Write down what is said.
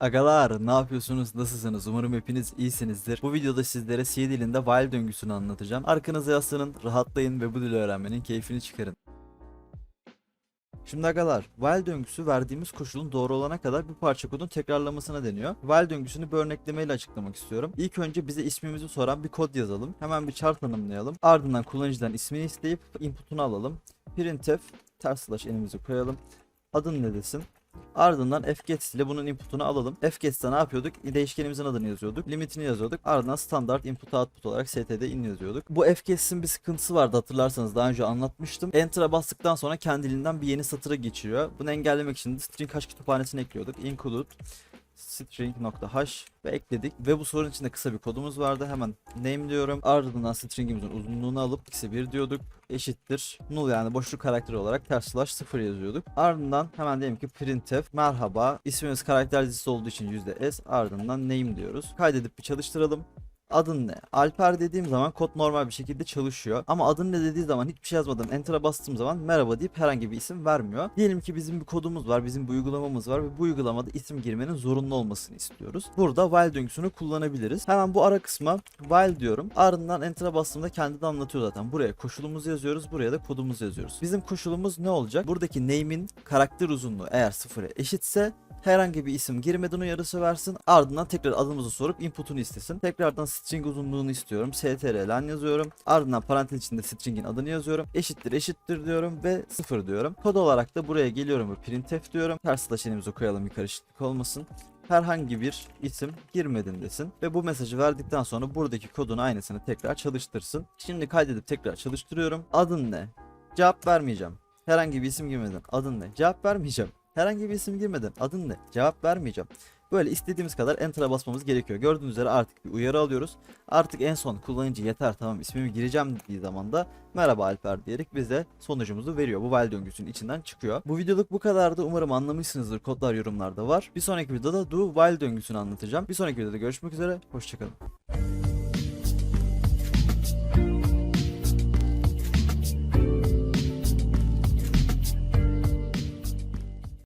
Agalar ne yapıyorsunuz nasılsınız umarım hepiniz iyisinizdir. Bu videoda sizlere C dilinde while döngüsünü anlatacağım. Arkanıza yaslanın rahatlayın ve bu dili öğrenmenin keyfini çıkarın. Şimdi agalar, while döngüsü verdiğimiz koşulun doğru olana kadar bir parça kodun tekrarlamasına deniyor. While döngüsünü bir örneklemeyle açıklamak istiyorum. İlk önce bize ismimizi soran bir kod yazalım. Hemen bir char tanımlayalım. Ardından kullanıcıdan ismini isteyip input'unu alalım. Printf ters slash elimizi koyalım. Adın ne desin? Ardından fget ile bunun input'unu alalım. fget'te ne yapıyorduk? Değişkenimizin adını yazıyorduk. Limitini yazıyorduk. Ardından standart input output olarak std in yazıyorduk. Bu fget'in bir sıkıntısı vardı hatırlarsanız daha önce anlatmıştım. Enter'a bastıktan sonra kendiliğinden bir yeni satıra geçiriyor. Bunu engellemek için string hash kütüphanesini ekliyorduk. Include string.h ve ekledik. Ve bu sorun içinde kısa bir kodumuz vardı. Hemen name diyorum. Ardından stringimizin uzunluğunu alıp x'e 1 diyorduk. Eşittir. Null yani boşluk karakteri olarak ters slash 0 yazıyorduk. Ardından hemen diyelim ki printf merhaba. İsmimiz karakter dizisi olduğu için %s. Ardından name diyoruz. Kaydedip bir çalıştıralım. Adın ne? Alper dediğim zaman kod normal bir şekilde çalışıyor. Ama adın ne dediği zaman hiçbir şey yazmadan enter'a bastığım zaman merhaba deyip herhangi bir isim vermiyor. Diyelim ki bizim bir kodumuz var, bizim bir uygulamamız var ve bu uygulamada isim girmenin zorunlu olmasını istiyoruz. Burada while döngüsünü kullanabiliriz. Hemen bu ara kısma while diyorum. Ardından enter'a bastığımda kendi anlatıyor zaten. Buraya koşulumuzu yazıyoruz, buraya da kodumuzu yazıyoruz. Bizim koşulumuz ne olacak? Buradaki name'in karakter uzunluğu eğer sıfıra eşitse herhangi bir isim girmeden uyarısı versin. Ardından tekrar adımızı sorup input'unu istesin. Tekrardan string uzunluğunu istiyorum. strlen yazıyorum. Ardından parantez içinde string'in adını yazıyorum. Eşittir eşittir diyorum ve sıfır diyorum. Kod olarak da buraya geliyorum ve printf diyorum. Ters slash elimizi koyalım bir karışıklık olmasın herhangi bir isim girmedin desin ve bu mesajı verdikten sonra buradaki kodun aynısını tekrar çalıştırsın. Şimdi kaydedip tekrar çalıştırıyorum. Adın ne? Cevap vermeyeceğim. Herhangi bir isim girmeden adın ne? Cevap vermeyeceğim. Herhangi bir isim girmeden adın ne? Cevap vermeyeceğim. Böyle istediğimiz kadar enter'a basmamız gerekiyor. Gördüğünüz üzere artık bir uyarı alıyoruz. Artık en son kullanıcı yeter tamam ismimi gireceğim dediği zaman da merhaba Alper diyerek bize sonucumuzu veriyor. Bu while döngüsünün içinden çıkıyor. Bu videoluk bu kadardı. Umarım anlamışsınızdır. Kodlar yorumlarda var. Bir sonraki videoda do while döngüsünü anlatacağım. Bir sonraki videoda görüşmek üzere. Hoşçakalın.